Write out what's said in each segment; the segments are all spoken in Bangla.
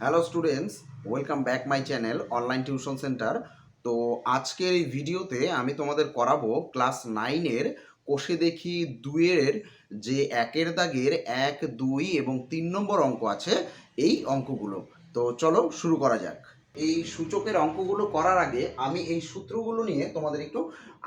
Hello students, welcome back my channel online tuition centre. তো আজকের এই ভিডিওতে আমি তোমাদের করাবো ক্লাস নাইনের কোষে দেখি দুইয়ের যে একের দাগের এক, দুই এবং তিন নম্বর অঙ্ক আছে, এই অঙ্কগুলো। তো চলো শুরু করা যাক। এই সূচকের অঙ্কগুলো করার আগে আমি এই সূত্রগুলো নিয়ে তোমাদের একটু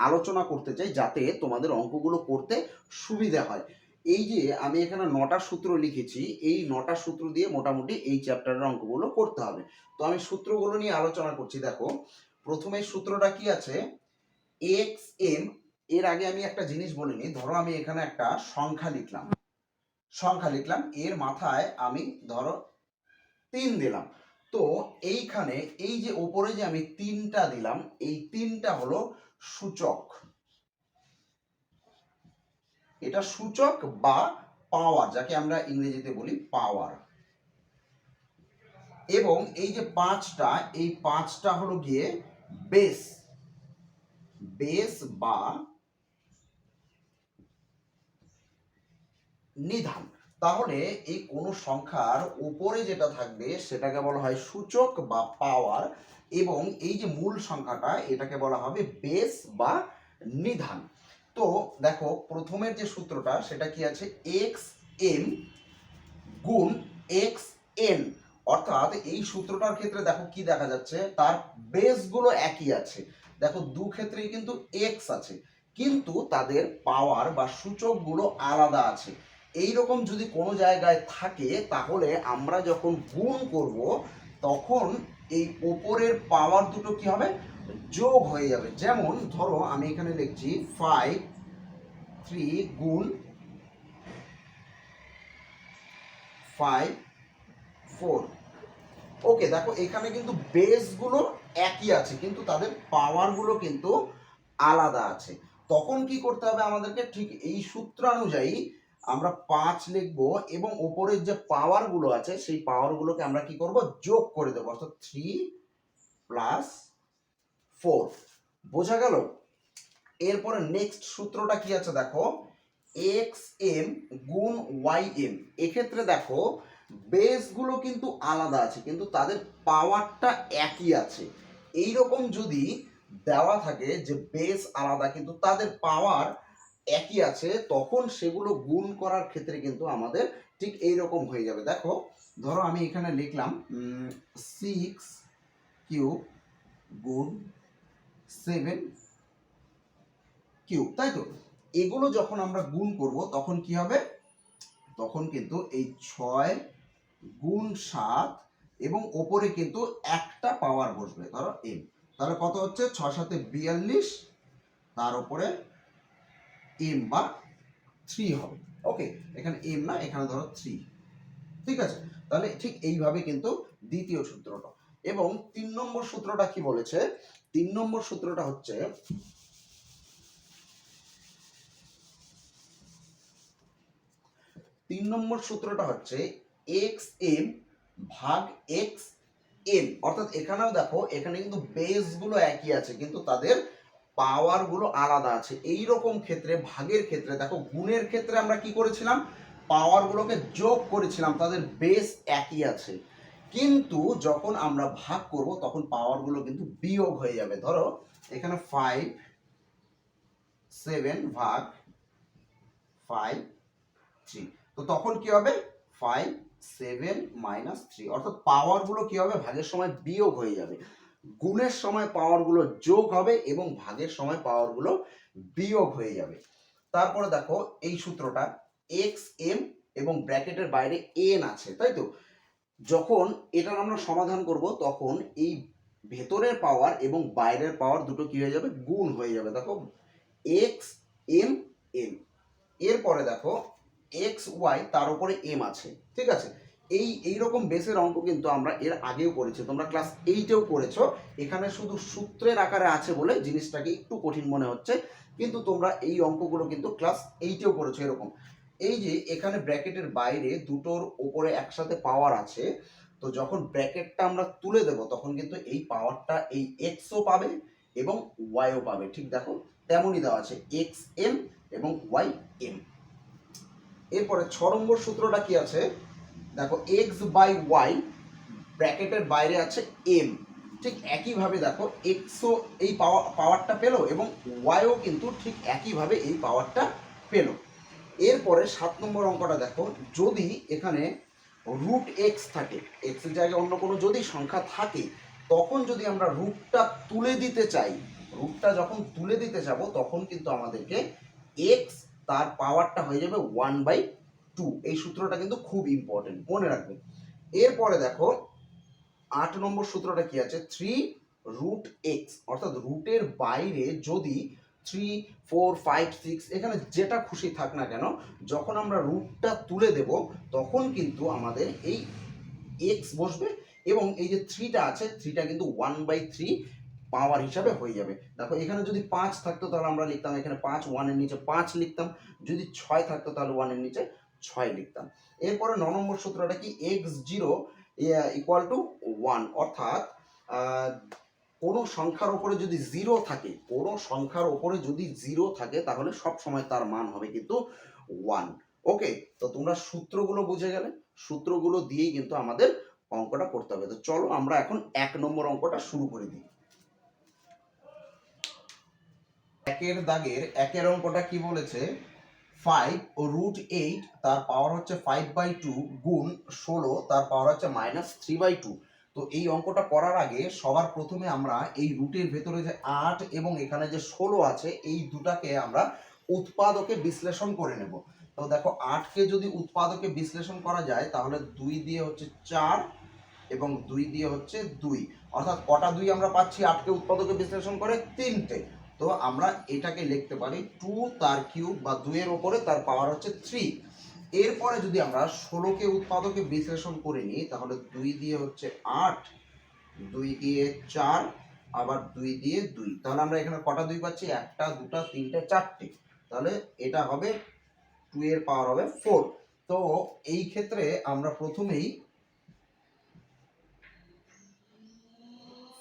আলোচনা করতে চাই যাতে তোমাদের অঙ্কগুলো করতে সুবিধা হয়। এই যে আমি এখানে নটা সূত্র লিখেছি, এই নটা সূত্র দিয়ে মোটামুটি এই চ্যাপ্টারের অঙ্কগুলো করতে হবে। তো আমি সূত্রগুলো নিয়ে আলোচনা করছি। দেখো, প্রথমে সূত্রটা কি আছে? এক্স এম এর আগে আমি একটা জিনিস বলিনি ধরো আমি এখানে একটা সংখ্যা লিখলাম। সংখ্যা লিখলাম, এর মাথায় আমি ধরো তিন দিলাম। তো এইখানে এই যে ওপরে যে আমি তিনটা দিলাম, এই তিনটা হলো সূচক। এটা সূচক বা পাওয়ার যাকে আমরা ইংরেজিতে বলি পাওয়ার এবং এই যে পাঁচটা, এই পাঁচটা হলো গিয়ে বেস বেস বা নিধান। তাহলে এই কোন সংখ্যার উপরে যেটা থাকবে, সেটাকে বলা হয় সূচক বা পাওয়ার এবং এই যে মূল সংখ্যাটা, এটাকে বলা হবে বেস বা নিধান। তো দেখো, প্রথমের যে সূত্রটা, সেটা কি আছে? এক্স এম গুণ এক্স এন অর্থাৎ এই সূত্রটার ক্ষেত্রে দেখো কি দেখা যাচ্ছে? তার বেসগুলো একই আছে। দেখো, দু ক্ষেত্রেই কিন্তু এক্স আছে। কিন্তু তাদের পাওয়ার বা সূচকগুলো আলাদা আছে। এই রকম যদি কোনো জায়গায় থাকে, তাহলে আমরা যখন গুণ করব, তখন এই ওপরের পাওয়ার দুটো কি হবে? যোগ হয়ে যাবে। যেমন, ধরো আমি এখানে লিখছি ফাইভ থ্রি গুণ ফাইভ ফোর ওকে দেখো, এখানে কিন্তু বেসগুলো একই আছে, কিন্তু তাদের পাওয়ারগুলো কিন্তু আলাদা আছে। তখন কি করতে হবে আমাদেরকে? ঠিক এই সূত্রানুযায়ী আমরা পাঁচ লিখব এবং ওপরের যে পাওয়ারগুলো আছে, সেই পাওয়ারগুলোকে আমরা কি করব? যোগ করে দেবো। অর্থাৎ থ্রি প্লাস ফোর বোঝা গেল? এরপরে নেক্সট সূত্রটা কি আছে দেখো? এক্স এম গুণ ওয়াই এম এক্ষেত্রে দেখো বেসগুলো কিন্তু আলাদা আছে, কিন্তু তাদের পাওয়ারটা একই আছে। এই রকম যদি দেওয়া থাকে যে বেস আলাদা, কিন্তু তাদের পাওয়ার একই আছে, তখন সেগুলো গুণ করার ক্ষেত্রে কিন্তু আমাদের ঠিক এই রকম হয়ে যাবে। দেখো, ধরো আমি এখানে লিখলাম সিক্স কিউব গুণ সেভেন কিউব, তাই তো? এগুলো যখন আমরা গুণ করব, তখন কি হবে? তখন কিন্তু এই ছয় গুণ সাত এবং ওপরে কিন্তু একটা পাওয়ার বসবে, ধরো এম তাহলে কত হচ্ছে? ছ সাথে বিয়াল্লিশ, তার উপরে এম বা থ্রি হবে। ওকে এখানে এম না, এখানে ধরো থ্রি ঠিক আছে? তাহলে ঠিক এইভাবে কিন্তু দ্বিতীয় সূত্রটা। এবং তিন নম্বর সূত্রটা কি বলেছে? তিন নম্বর সূত্রটা হচ্ছে তিন নম্বর সূত্রটা হচ্ছে এক্স এম ভাগ এক্স এন। অর্থাৎ এখানেও দেখো, এখানে কিন্তু বেসগুলো একই আছে, কিন্তু তাদের পাওয়ারগুলো আলাদা আছে। এই রকম ক্ষেত্রে, ভাগের ক্ষেত্রে, দেখো, গুণের ক্ষেত্রে আমরা কি করেছিলাম? পাওয়ারগুলোকে যোগ করেছিলাম, তাদের বেস একই আছে। কিন্তু যখন আমরা ভাগ করব, তখন পাওয়ারগুলো কিন্তু বিয়োগ হয়ে যাবে। ধরো, এখানে ফাইভ সেভেন ভাগ ফাইভ থ্রি তো তখন কি হবে? ফাইভ সেভেন মাইনাস থ্রি অর্থাৎ পাওয়ারগুলো কি হবে? ভাগের সময় বিয়োগ হয়ে যাবে। গুণের সময় পাওয়ারগুলো যোগ হবে এবং ভাগের সময় পাওয়ারগুলো বিয়োগ হয়ে যাবে। তারপরে দেখো, এই সূত্রটা এক্স এম এবং ব্র্যাকেটের বাইরে এন আছে, তাই তো? যখন এটার আমরা সমাধান করব, তখন এই ভেতরের পাওয়ার এবং বাইরের পাওয়ার দুটো কি হয়ে যাবে? গুণ হয়ে যাবে। দেখো এক্স এম এম এরপরে দেখো এক্স ওয়াই তার উপরে এম আছে। ঠিক আছে? এই এই রকম বেসের অঙ্ক কিন্তু আমরা এর আগেও করেছি। তোমরা ক্লাস এইটেও করেছ। এখানে শুধু সূত্রের আকারে আছে বলে জিনিসটাকে একটু কঠিন মনে হচ্ছে। কিন্তু তোমরা এই অঙ্কগুলো কিন্তু ক্লাস এইটেও করেছ এরকম। এই যে এখানে ব্র্যাকেটের বাইরে দুটোর ওপরে একসাথে পাওয়ার আছে, তো যখন ব্র্যাকেটটা আমরা তুলে দেব, তখন কিন্তু এই পাওয়ারটা এই এক্সও পাবে এবং ওয়াইও পাবে। ঠিক দেখো, তেমনই দেওয়া আছে এক্স এম এবং ওয়াই এম এরপরে ছ নম্বর সূত্রটা কি আছে? দেখো এক্স বাই ওয়াই ব্র্যাকেটের বাইরে আছে এম ঠিক একইভাবে দেখো এক্সও এই পাওয়ার পাওয়ারটা পেল এবং ওয়াইও কিন্তু ঠিক একইভাবে এই পাওয়ারটা পেল। এরপরে সাত নম্বর অঙ্কটা দেখো, যদি এখানে রুট এক্স থাকে এক্সের জায়গায় অন্য কোনো যদি সংখ্যা থাকে, তখন যদি আমরা রুটটা তুলে দিতে চাই রুটটা যখন তুলে দিতে যাব, তখন কিন্তু আমাদেরকে এক্স তার পাওয়ারটা হয়ে যাবে ওয়ান বাই টু এই সূত্রটা কিন্তু খুব ইম্পর্টেন্ট মনে রাখবে। এরপরে দেখো, আট নম্বর সূত্রটা কি আছে? থ্রি রুট এক্স অর্থাৎ রুটের বাইরে যদি থ্রি ফোর ফাইভ সিক্স এখানে যেটা খুশি থাক না কেন, যখন আমরা রুটটা তুলে দেব, তখন কিন্তু আমাদের এই এক্স বসবে এবং এই যে থ্রিটা আছে থ্রিটা কিন্তু ওয়ান বাই থ্রি পাওয়ার হিসাবে হয়ে যাবে। দেখো, এখানে যদি পাঁচ থাকতো, তাহলে আমরা লিখতাম এখানে পাঁচ ওয়ানের নিচে পাঁচ লিখতাম। যদি ছয় থাকতো, তাহলে ওয়ানের নিচে ছয় লিখতাম। এরপরে ন নম্বর সূত্রটা কি? X zero equal to one অর্থাৎ কোনো সংখ্যার ওপরে যদি জিরো থাকে, কোনো সংখ্যার ওপরে যদি জিরো থাকে, তাহলে সব সময় তার মান হবে কিন্তু ওয়ান ওকে তো তোমরা সূত্রগুলো বুঝে গেলে? সূত্রগুলো দিয়েই কিন্তু আমাদের অঙ্কটা করতে হবে। তো চলো আমরা এখন এক নম্বর অঙ্কটা শুরু করে দিই। একের দাগের, একের অঙ্কটা কি বলেছে? ফাইভ ও রুট এইট তার পাওয়ার হচ্ছে ফাইভ বাই টু গুণ ষোলো, তার পাওয়ার হচ্ছে মাইনাস থ্রি বাই টু তো এই অঙ্কটা করার আগে সবার প্রথমে আমরা এই রুটের ভেতরে যে আট এবং এখানে যে ষোলো আছে, এই দুটাকে আমরা উৎপাদকে বিশ্লেষণ করে নেব। তো দেখো, আটকে যদি উৎপাদকে বিশ্লেষণ করা যায়, তাহলে দুই দিয়ে হচ্ছে চার এবং দুই দিয়ে হচ্ছে দুই। অর্থাৎ কটা দুই আমরা পাচ্ছি আটকে উৎপাদকে বিশ্লেষণ করে? তিনটে। তো আমরা এটাকে লিখতে পারি, টু তার কিউব বা দুইয়ের ওপরে তার পাওয়ার হচ্ছে থ্রি। এরপরে যদি আমরা ষোলোকে উৎপাদকে বিশ্লেষণ করে নিই, তাহলে দুই দিয়ে হচ্ছে আট, দুই দিয়ে চার, আবার দুই দিয়ে দুই। তাহলে আমরা এখানে কটা দুই পাচ্ছি? একটা, দুটা, তিনটে, চারটে। তাহলে এটা হবে টু এর পাওয়ার হবে ফোর তো এই ক্ষেত্রে আমরা প্রথমেই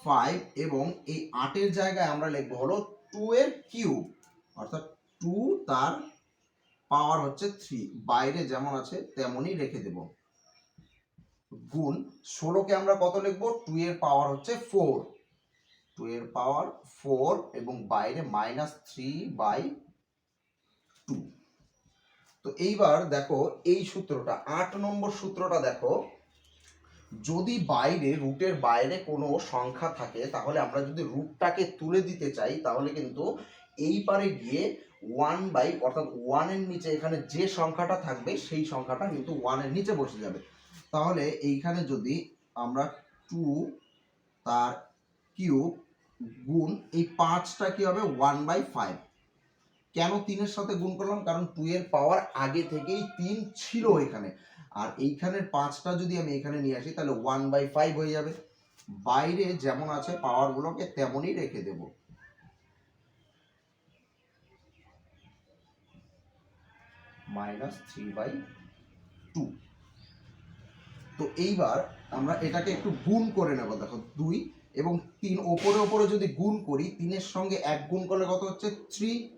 ফাইভ এবং এই আটের জায়গায় আমরা লিখব হলো টু এর কিউব অর্থাৎ টু তার পাওয়ার হচ্ছে থ্রি বাইরে যেমন আছে, তেমনই রেখে দেব। গুণ ষোলোকে আমরা কত লিখব? টু এর পাওয়ার হচ্ছে ফোর টু এর পাওয়ার ফোর এবং বাইরে মাইনাস থ্রি বাই টু তো এইবার দেখো, এই সূত্রটা, আট নম্বর সূত্রটা দেখো, যদি বাইরে রুটের বাইরে কোনো সংখ্যা থাকে, তাহলে আমরা যদি রুটটাকে তুলে দিতে চাই, তাহলে কিন্তু এই পারে গিয়ে ওয়ান বাই অর্থাৎ ওয়ানের নিচে এখানে যে সংখ্যাটা থাকবে, সেই সংখ্যাটা কিন্তু ওয়ানের নিচে বসে যাবে। তাহলে এইখানে যদি আমরা টু তার কিউব গুণ, এই পাঁচটা কি হবে? ওয়ান বাই ফাইভ কেন তিনের সাথে গুণ করলাম? কারণ টু এর পাওয়ার আগে থেকেই তিন ছিল এখানে। আর এইখানের পাঁচটা যদি আমি এখানে নিয়ে আসি, তাহলে ওয়ান বাই ফাইভ হয়ে যাবে। বাইরে যেমন আছে পাওয়ারগুলোকে তেমনই রেখে দেব। মাইনাস থ্রি বাই টু তো এইবার আমরা এটাকে একটু গুণ করে নেব, দেখো দুই এবং তিন। ওপরে ওপরে যদি গুণ করি, তিনের সঙ্গে এক গুণ করলে কত হচ্ছে? থ্রি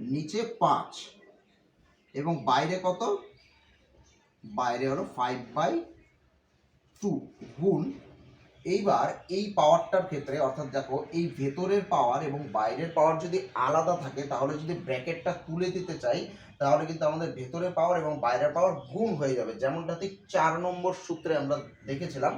নিচে পাঁচ। এবং বাইরে কত? বাইরে হলো ফাইভ বাই টু গুণ। এইবার এই পাওয়ারটার ক্ষেত্রে, অর্থাৎ দেখো, এই ভেতরের পাওয়ার এবং বাইরের পাওয়ার যদি আলাদা থাকে, তাহলে যদি ব্র্যাকেটটা তুলে দিতে চাই তাহলে কিন্তু আমাদের ভেতরে পাওয়ার এবং বাইরের পাওয়ার গুণ হয়ে যাবে। যেমনটা ঠিক চার নম্বর সূত্রে আমরা দেখেছিলাম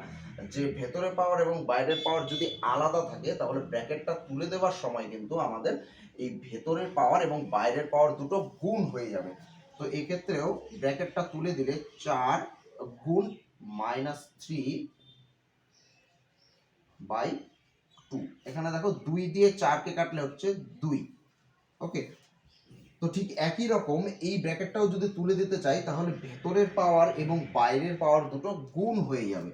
যে ভেতরের পাওয়ার এবং বাইরের পাওয়ার যদি আলাদা থাকে, তাহলে ব্র্যাকেটটা তুলে দেওয়ার সময় কিন্তু আমাদের এই ভেতরের পাওয়ার এবং বাইরের পাওয়ার দুটো গুণ হয়ে যাবে। তো এক্ষেত্রেও ব্র্যাকেটটা তুলে দিলে চার গুণ মাইনাস থ্রি বাই টু এখানে দেখো দুই দিয়ে চারকে কাটলে হচ্ছে দুই। ওকে তো ঠিক একই রকম এই ব্র্যাকেটটাও যদি তুলে দিতে চাই, তাহলে ভেতরের পাওয়ার এবং বাইরের পাওয়ার দুটো গুণ হয়ে যাবে।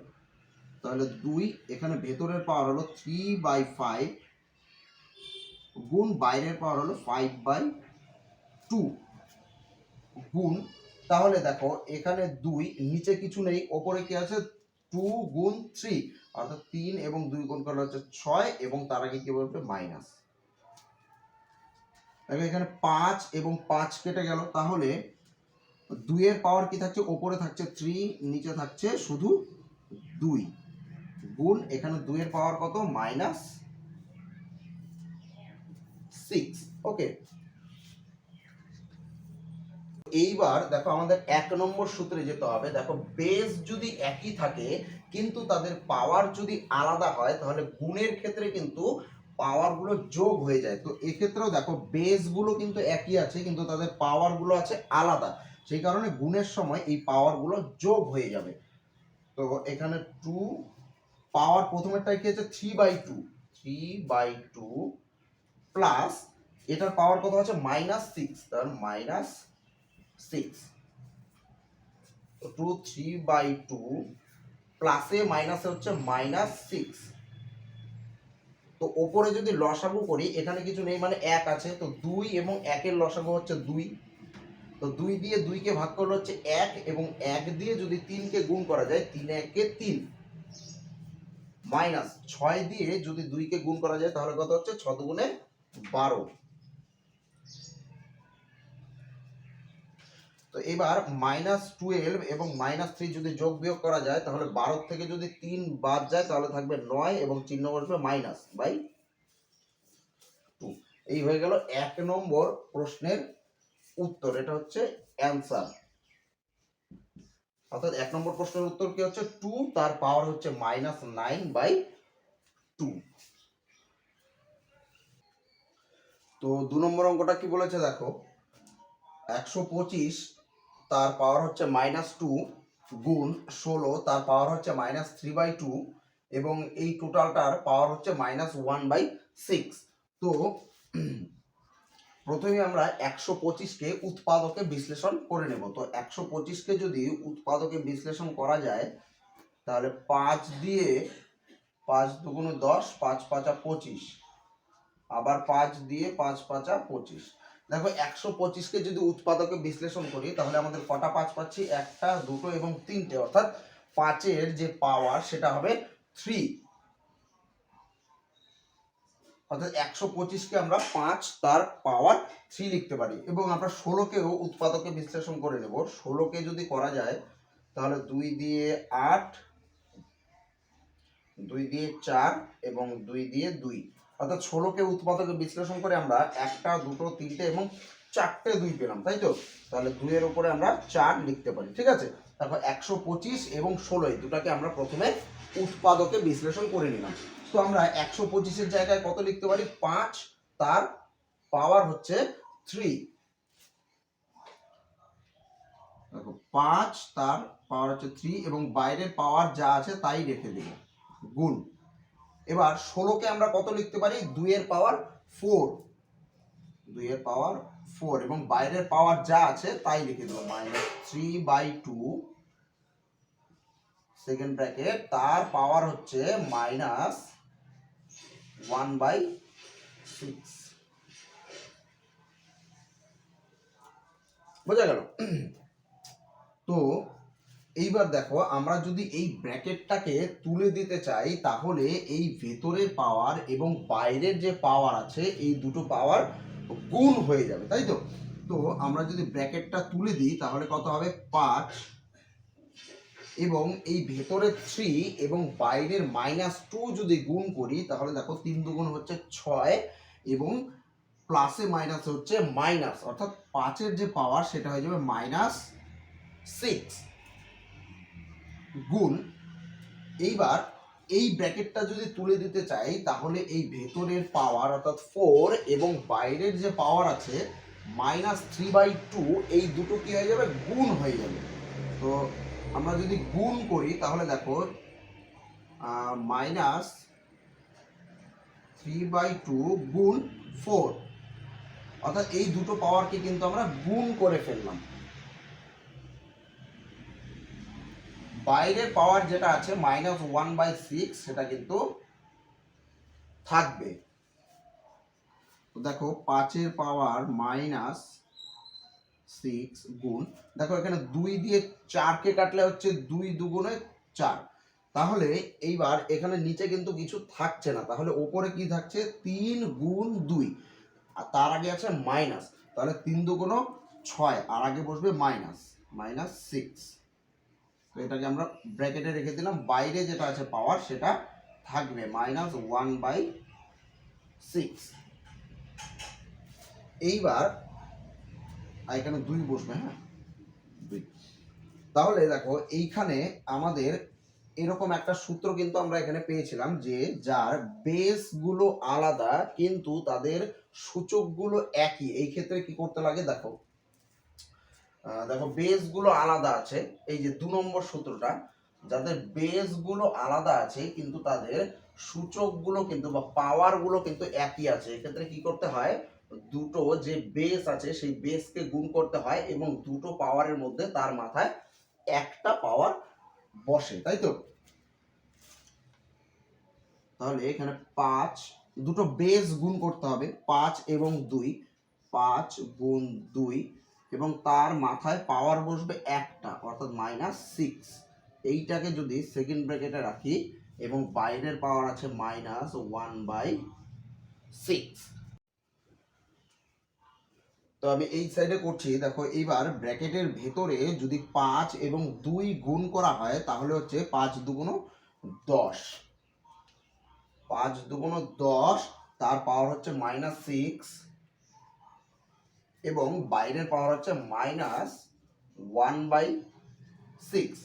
তাহলে দুই, এখানে ভেতরের পাওয়ার হলো থ্রি বাই ফাইভ গুণ বাইরের পাওয়ার হলো ফাইভ বাই টু গুণ। তাহলে দেখো, এখানে দুই, নিচে কিছু নেই, ওপরে কি আছে? টু গুণ থ্রি অর্থাৎ তিন এবং দুই গুণ করলে হচ্ছে ছয়, এবং তার আগে কি বলবে? মাইনাস এখানে পাঁচ এবং পাঁচ কেটে গেল, তাহলে দুইয়ের পাওয়ার কি থাকছে? ওপরে থাকছে থ্রি নিচে থাকছে শুধু দুই। গুণ এখানে দুইয়ের পাওয়ার কত? মাইনাস সিক্স ওকে এইবার দেখো আমাদের এক নম্বর সূত্রে যেতে হবে। দেখো বেস যদি একই থাকে, কিন্তু তাদের পাওয়ার যদি আলাদা হয়, তাহলে গুণের ক্ষেত্রে কিন্তু পাওয়ারগুলো যোগ হয়ে যায়। তো এক্ষেত্রেও দেখো বেসগুলো কিন্তু একই আছে, কিন্তু তাদের পাওয়ারগুলো আছে আলাদা। সেই কারণে গুণের সময় এই পাওয়ারগুলো যোগ হয়ে যাবে। তো এখানে টু পাওয়ার প্রথমেরটাই কি আছে? Three by two three by two plus এটার পাওয়ার কত আছে? মাইনাস সিক্স তার minus six two three by two প্লাসে মাইনাসে হচ্ছে মাইনাস সিক্স তো ওপরে যদি লসাগু করি, এখানে কিছু নেই মানে এক আছে। তো দুই এবং একের লসাগু হচ্ছে দুই। তো দুই দিয়ে দুইকে ভাগ করলে হচ্ছে এক এবং এক দিয়ে যদি তিনকে গুণ করা যায়, তিন একে তিন। মাইনাস ছয় দিয়ে যদি দুইকে গুণ করা যায়, তাহলে কত হচ্ছে? ছ দুগুণে বারো। তো এবার মাইনাস টুয়েলভ এবং মাইনাস থ্রি যদি যোগ বিয়োগ করা যায়, তাহলে বারো থেকে যদি তিন বাদ যায়, তাহলে থাকবে নয় এবং চিহ্ন বসবে মাইনাস বাই টু এই হয়ে গেল এক নম্বর প্রশ্নের উত্তর, এটা হচ্ছে অ্যান্সার অর্থাৎ এক নম্বর প্রশ্নের উত্তর কি হচ্ছে? টু তার পাওয়ার হচ্ছে মাইনাস নাইন বাই টু তো দু নম্বর অঙ্কটা কি বলেছে দেখো? একশো পঁচিশ তার পাওয়ার হচ্ছে মাইনাস টু গুণ ষোলো, তার পাওয়ার হচ্ছে মাইনাস থ্রি বাই টু এবং এই টোটালটার পাওয়ার হচ্ছে মাইনাস ওয়ান বাই সিক্স তো প্রথমে আমরা একশো পঁচিশকে উৎপাদকে বিশ্লেষণ করে নেব। তো একশো পঁচিশকে যদি উৎপাদকে বিশ্লেষণ করা যায়, তাহলে পাঁচ দিয়ে পাঁচ দুগুণ দশ, পাঁচ পাঁচা পঁচিশ। আবার পাঁচ দিয়ে পাঁচ পাঁচা পঁচিশ। দেখো, একশো পঁচিশকে যদি উৎপাদকে বিশ্লেষণ করি, তাহলে আমাদের কটা পাঁচ পাচ্ছি? একটা, দুটো এবং তিনটে। অর্থাৎ পাঁচের যে পাওয়ার সেটা হবে থ্রি অর্থাৎ একশো পঁচিশকে আমরা পাঁচ, তার পাওয়ার থ্রি লিখতে পারি। এবং আমরা ষোলোকেও উৎপাদকে বিশ্লেষণ করে নেব। ষোলোকে যদি করা যায়, তাহলে দুই দিয়ে আট, দুই দিয়ে চার এবং দুই দিয়ে দুই। অর্থাৎ ষোলোকে উৎপাদকে বিশ্লেষণ করে আমরা একটা, দুটো, তিনটে এবং চারটে দুই পেলাম, তাই তো? তাহলে দুইয়ের উপরে আমরা চার লিখতে পারি, ঠিক আছে? তারপর একশো পঁচিশ এবং ষোলো এই দুটাকে আমরা প্রথমে উৎপাদকে বিশ্লেষণ করে নিলাম। তো আমরা একশো পঁচিশের জায়গায় কত লিখতে পারি? পাঁচ, তার পাওয়ার হচ্ছে থ্রি। দেখো, পাঁচ, তার পাওয়ার হচ্ছে থ্রি এবং বাইরের পাওয়ার যা আছে তাই রেখে দেব। গুণ। এবার ষোলোকে আমরা কত লিখতে পারি? দুইয়ের পাওয়ার ফোর দুইয়ের পাওয়ার ফোর এবং বাইরের পাওয়ার যা আছে, তাই লিখে দেবো। Minus three by two second bracket তার পাওয়ার হচ্ছে মাইনাস ওয়ান বাই সিক্স বোঝা গেল? তো এইবার দেখো, আমরা যদি এই ব্র্যাকেটটাকে তুলে দিতে চাই, তাহলে এই ভেতরের পাওয়ার এবং বাইরের যে পাওয়ার আছে, এই দুটো পাওয়ার গুণ হয়ে যাবে, তাই তো? তো আমরা যদি ব্র্যাকেটটা তুলে দিই, তাহলে কত হবে? পাঁচ। এবং এই ভেতরের থ্রি এবং বাইরের মাইনাস টু যদি গুণ করি, তাহলে দেখো তিন দুগুণ হচ্ছে ছয় এবং প্লাসে মাইনাস হচ্ছে মাইনাস অর্থাৎ পাঁচের যে পাওয়ার সেটা হয়ে যাবে মাইনাস সিক্স গুণ, এইবার এই ব্র্যাকেটটা যদি তুলে দিতে চাই, তাহলে এই ভেতরের পাওয়ার অর্থাৎ ফোর এবং বাইরের যে পাওয়ার আছে মাইনাস থ্রি বাই টু এই দুটো কি হয়ে যাবে? গুণ হয়ে যাবে। তো আমরা যদি গুণ করি, তাহলে দেখো মাইনাস থ্রি বাই টু গুণ ফোর অর্থাৎ এই দুটো পাওয়ারকে কিন্তু আমরা গুণ করে ফেললাম। বাইরের পাওয়ার যেটা আছে মাইনাস ওয়ান বাই সিক্স সেটা কিন্তু থাকবে। তো দেখো, পাঁচের পাওয়ার মাইনাস সিক্স গুণ, দেখো এখানে দুই দিয়ে চারকে কাটলে হচ্ছে দুই দুগুণে চার। তাহলে এইবার এখানে নিচে কিন্তু কিছু থাকছে না। তাহলে ওপরে কি থাকছে? তিন গুণ দুই। আর তার আগে আছে মাইনাস তাহলে তিন দুগুণ ছয়। আর আগে বসবে মাইনাস মাইনাস সিক্স তো এটাকে আমরা ব্র্যাকেটে রেখে দিলাম। বাইরে যেটা আছে পাওয়ার সেটা থাকবে মাইনাস ওয়ান বাই সিক্স এইবার এখানে দুই বসবে হ্যাঁ? দুই। তাহলে দেখো এইখানে আমাদের এরকম একটা সূত্র কিন্তু আমরা এখানে পেয়েছিলাম যে যার বেসগুলো আলাদা কিন্তু তাদের সূচকগুলো একই। এই ক্ষেত্রে কি করতে লাগে? দেখো দেখো বেসগুলো আলাদা আছে। এই যে দু নম্বর সূত্রটা, যাদের বেসগুলো আলাদা আছে, কিন্তু তাদের সূচকগুলো কিন্তু বা পাওয়ারগুলো কিন্তু একই আছে। এক্ষেত্রে কি করতে হয়? দুটো যে বেস আছে, সেই বেসকে গুণ করতে হয় এবং দুটো পাওয়ারের মধ্যে তার মাথায় একটা পাওয়ার বসে, তাই তো? তাহলে এখানে পাঁচ, দুটো বেস গুণ করতে হবে, পাঁচ এবং দুই। পাঁচ গুণ দুই এবং তার মাথায় পাওয়ার বসবে একটা, অর্থাৎ মাইনাস সিক্স এইটাকে যদি সেকেন্ড ব্র্যাকেটে রাখি, এবং বাইরের পাওয়ার আছে মাইনাস ওয়ান বাই সিক্স তো আমি এই সাইডে করছি, দেখো এইবার ব্র্যাকেটের ভেতরে যদি পাঁচ এবং দুই গুণ করা হয়, তাহলে হচ্ছে পাঁচ দুগুণ দশ। পাঁচ দুগুণ দশ, তার পাওয়ার হচ্ছে মাইনাস সিক্স এবং বাইরের পাওয়ার হচ্ছে মাইনাস ওয়ান বাই সিক্স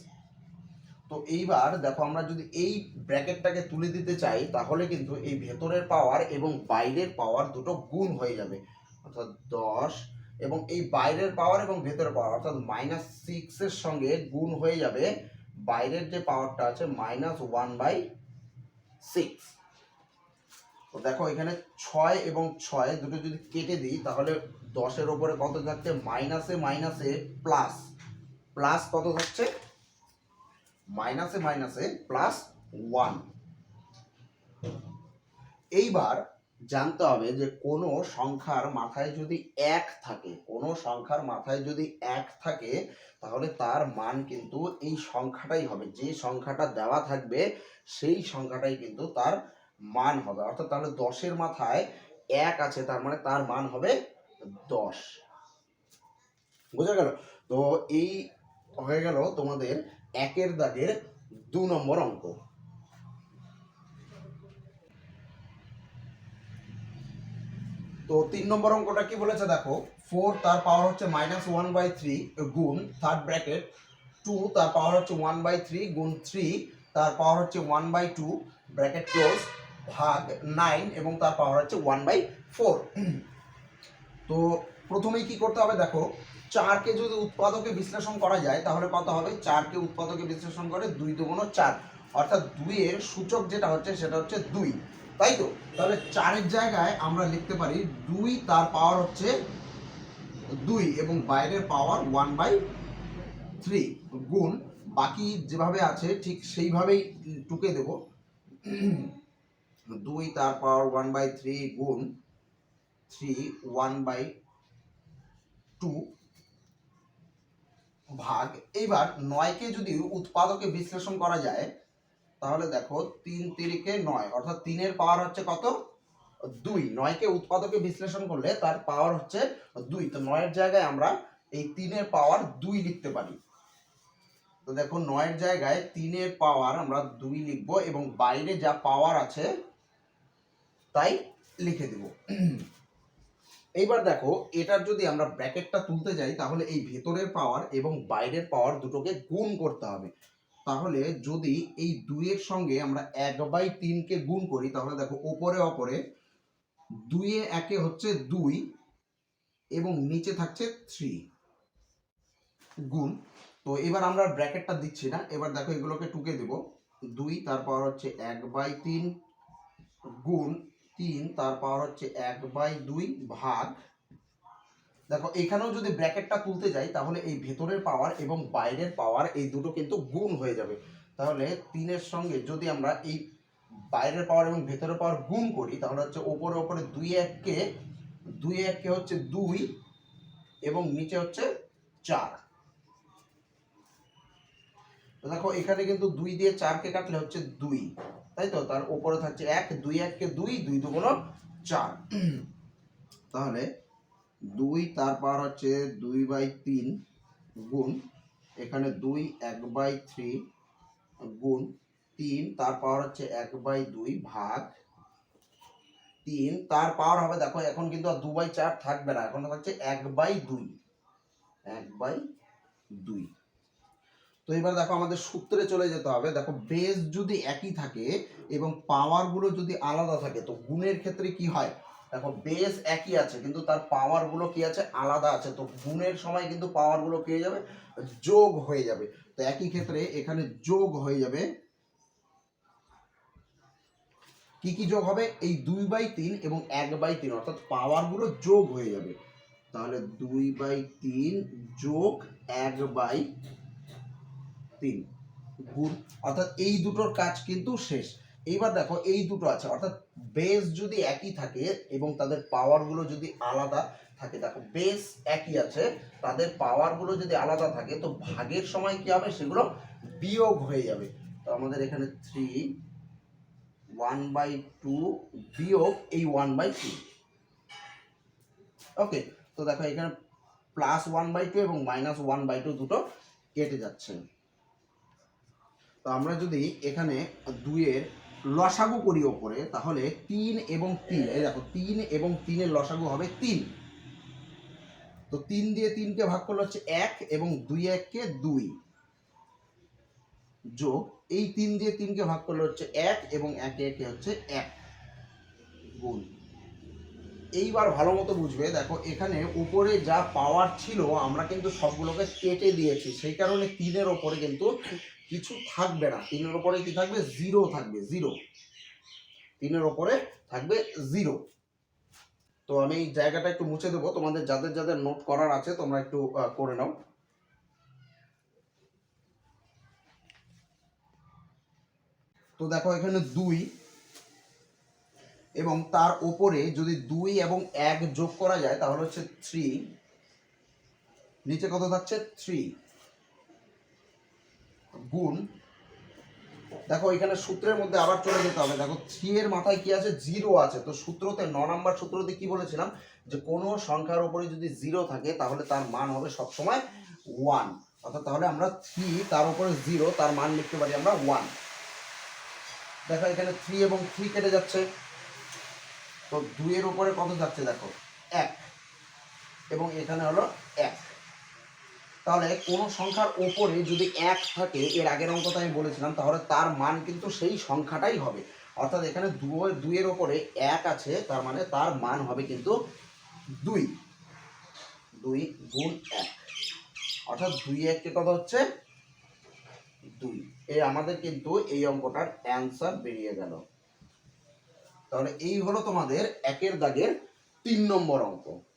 তো এইবার দেখো আমরা যদি এই ব্র্যাকেটটাকে তুলে দিতে চাই, তাহলে কিন্তু এই ভেতরের পাওয়ার এবং বাইরের পাওয়ার দুটো গুণ হয়ে যাবে। অর্থাৎ দশ এবং এই বাইরের পাওয়ার এবং ভেতরের পাওয়ার অর্থাৎ মাইনাস সিক্সের সঙ্গে গুণ হয়ে যাবে বাইরের যে পাওয়ারটা আছে মাইনাস ওয়ান বাই সিক্স তো দেখো এখানে ছয় এবং ছয় দুটো যদি কেটে দিই, তাহলে দশের ওপরে কত থাকছে মাইনাসে মাইনাসে প্লাস। প্লাস কত থাকছে মাইনাসে মাইনাসে প্লাস ওয়ান। এইবার জানতে হবে যে কোনো সংখ্যার মাথায় যদি এক থাকে, কোনো সংখ্যার মাথায় যদি এক থাকে, তাহলে তার মান কিন্তু এই সংখ্যাটাই হবে। যে সংখ্যাটা দেওয়া থাকবে, সেই সংখ্যাটাই কিন্তু তার মান হবে। অর্থাৎ তাহলে দশের মাথায় এক আছে, তার মানে তার মান হবে দশ। বোঝা গেল? তো এই হয়ে গেল তোমাদের একের দাগের দু নম্বর অঙ্ক। তো তিন নম্বর অঙ্কটা কি বলেছে দেখো? ফোর তার পাওয়ার হচ্ছে মাইনাস ওয়ান বাই থ্রি গুণ থার্ড ব্র্যাকেট। টু তার পাওয়ার হচ্ছে ওয়ান বাই থ্রি গুণ থ্রি তার পাওয়ার হচ্ছে one by two bracket close ভাগ নাইন এবং তার পাওয়ার হচ্ছে ওয়ান বাই ফোর। তো প্রথমেই কি করতে হবে দেখো, চারকে যদি উৎপাদকে বিশ্লেষণ করা যায়, তাহলে কত হবে? চারকে উৎপাদকে বিশ্লেষণ করে দুই দুগুণ চার। অর্থাৎ দুইয়ের সূচক যেটা হচ্ছে, সেটা হচ্ছে দুই। তাই তো? তাহলে চারের জায়গায় আমরা লিখতে পারি দুই তার পাওয়ার হচ্ছে দুই এবং বাইরের পাওয়ার ওয়ান বাই থ্রি গুণ বাকি যেভাবে আছে, ঠিক সেইভাবেই টুকে দেব। দুই তার পাওয়ার ওয়ান বাই থ্রি গুণ থ্রি ওয়ান বাই টু ভাগ। এইবার নয়কে যদি উৎপাদকে বিশ্লেষণ করা যায়, তাহলে দেখো তিন তিরিকে নয়, অর্থাৎ তিনের পাওয়ার হচ্ছে কত? দুই। নয়কে উৎপাদকে বিশ্লেষণ করলে তার পাওয়ার হচ্ছে দুই। তো নয়ের জায়গায় আমরা এই তিনের পাওয়ার দুই লিখতে পারি। তো দেখো নয়ের জায়গায় তিনের পাওয়ার আমরা দুই লিখব এবং বাইরে যা পাওয়ার আছে, তাই লিখে দেব। এইবার দেখো, এটার যদি আমরা ব্র্যাকেটটা তুলতে যাই, তাহলে এই ভেতরের পাওয়ার এবং বাইরের পাওয়ার দুটোকে গুণ করতে হবে। তাহলে যদি এই দুইয়ের সঙ্গে আমরা এক বাই তিনকে গুণ করি, তাহলে দেখো ওপরে অপরে দুইয়ে একে হচ্ছে দুই এবং নিচে থাকছে থ্রি গুণ। তো এবার আমরা ব্র্যাকেটটা দিচ্ছি না, এবার দেখো এগুলোকে টুকে দেব। দুই তার হচ্ছে এক বাই তিন গুণ তিন, তার পাওয়ার হচ্ছে এক বাই দুই ভাগ। দেখো, এখানেও যদি ব্র্যাকেটটা তুলতে যাই, তাহলে এই ভেতরের পাওয়ার এবং বাইরের পাওয়ার এই দুটো কিন্তু গুণ হয়ে যাবে। তাহলে তিনের সঙ্গে যদি আমরা এই বাইরের পাওয়ার এবং ভেতরের পাওয়ার গুণ করি, তাহলে হচ্ছে ওপরে ওপরে দুই এককে দুই এককে হচ্ছে দুই এবং নিচে হচ্ছে চার। দেখো, এখানে কিন্তু দুই দিয়ে চারকে কাটলে হচ্ছে দুই, তাই তো? তার উপরে থাকছে এক, দুই এককে দুই দুই দুগুণ চার। তাহলে দুই তার পাওয়ার হচ্ছে দুই বাই তিন গুণ, এখানে দুই এক বাই থ্রি গুণ তিন, তার পাওয়ার হচ্ছে এক বাই দুই ভাগ তিন, তার পাওয়ার হবে, দেখো, এখন কিন্তু আর দু বাই চার থাকবে না, এখন হচ্ছে এক বাই দুই, এক বাই দুই। তো এবার দেখো আমাদের সূত্রে চলে যেতে হবে। দেখো বেস যদি একই থাকে এবং পাওয়ারগুলো যদি আলাদা থাকে, তো গুণের ক্ষেত্রে কি হয়? দেখো বেস একই আছে, কিন্তু তার পাওয়ারগুলো কি আছে? আলাদা আছে। তো গুণের সময় কিন্তু পাওয়ারগুলো কি হয়ে যাবে? যোগ হয়ে যাবে। তো একই ক্ষেত্রে এখানে যোগ হয়ে যাবে। কি কি যোগ হবে? এই দুই বাই তিন এবং এক বাই তিন, অর্থাৎ পাওয়ারগুলো যোগ হয়ে যাবে। তাহলে দুই বাই তিন যোগ এক বাই তিন, গুণ। অর্থাৎ এই দুটোর কাজ কিন্তু শেষ। এইবার দেখো, এই দুটো আছে। অর্থাৎ বেস যদি একই থাকে এবং তাদের পাওয়ারগুলো যদি আলাদা থাকে, দেখো বেস একই আছে, তাদের পাওয়ারগুলো যদি আলাদা থাকে, তো ভাগের সময় কি হবে? সেগুলো বিয়োগ হয়ে যাবে। তো আমাদের এখানে থ্রি ওয়ান বাই টু বিয়োগ এই ওয়ান বাই টু ওকে তো দেখো এখানে প্লাস ওয়ান বাই টু এবং মাইনাস ওয়ান বাই টু দুটো কেটে যাচ্ছে। তো আমরা যদি এখানে দুইয়ের লসাগু করি ওপরে, তাহলে তিন এবং তিন, এই দেখো, তিন এবং তিনের লসাগু হবে তিন। তো তিন দিয়ে তিনকে ভাগ করলে হচ্ছে এক এবং দুই এককে দুই। যোগ, এই তিন দিয়ে তিনকে ভাগ করলে হচ্ছে এক এবং একে একে হচ্ছে এক গুণ। এইবার ভালো মতো বুঝবে, দেখো, এখানে উপরে যা পাওয়ার ছিল, আমরা কিন্তু সবগুলোকে কেটে দিয়েছি। সেই কারণে তিনের ওপরে কিন্তু কিছু থাকবে না। তিনের ওপরে কি থাকবে? জিরো থাকবে, জিরো। তিনের ওপরে থাকবে জিরো। তো আমি এই জায়গাটা একটু মুছে দেবো। তোমাদের যাদের যাদের নোট করার আছে, তোমরা একটু করে নাও। তো দেখো, এখানে দুই এবং তার ওপরে যদি দুই এবং এক যোগ করা যায়, তাহলে হচ্ছে থ্রি নিচে কত থাকছে? থ্রি গুণ। দেখো, এখানে সূত্রের মধ্যে আবার চলে যেতে হবে। দেখো থ্রি এর মাথায় কি আছে? জিরো আছে। তো সূত্রতে, ন নাম্বার সূত্রতে কি বলেছিলাম? যে কোনো সংখ্যার উপরে যদি জিরো থাকে, তাহলে তার মান হবে সবসময় ওয়ান অর্থাৎ তাহলে আমরা থ্রি তার উপরে জিরো তার মান লিখতে পারি আমরা ওয়ান দেখো, এখানে থ্রি এবং থ্রি কেটে যাচ্ছে। তো দুইয়ের উপরে কত যাচ্ছে? দেখো, এক। এবং এখানে হলো এক। তাহলে কোনো সংখ্যার ওপরে যদি এক থাকে, এর আগের অঙ্কটা আমি বলেছিলাম, তাহলে তার মান কিন্তু সেই সংখ্যাটাই হবে। অর্থাৎ এখানে দুই দুইয়ের ওপরে এক আছে, তার মানে তার মান হবে কিন্তু দুই। দুই গুণ এক। অর্থাৎ দুই এককে কত হচ্ছে? দুই। এই আমাদের কিন্তু এই অঙ্কটার অ্যান্সার বেরিয়ে গেল। তাহলে এই হলো তোমাদের একের দাগের তিন নম্বর অঙ্ক।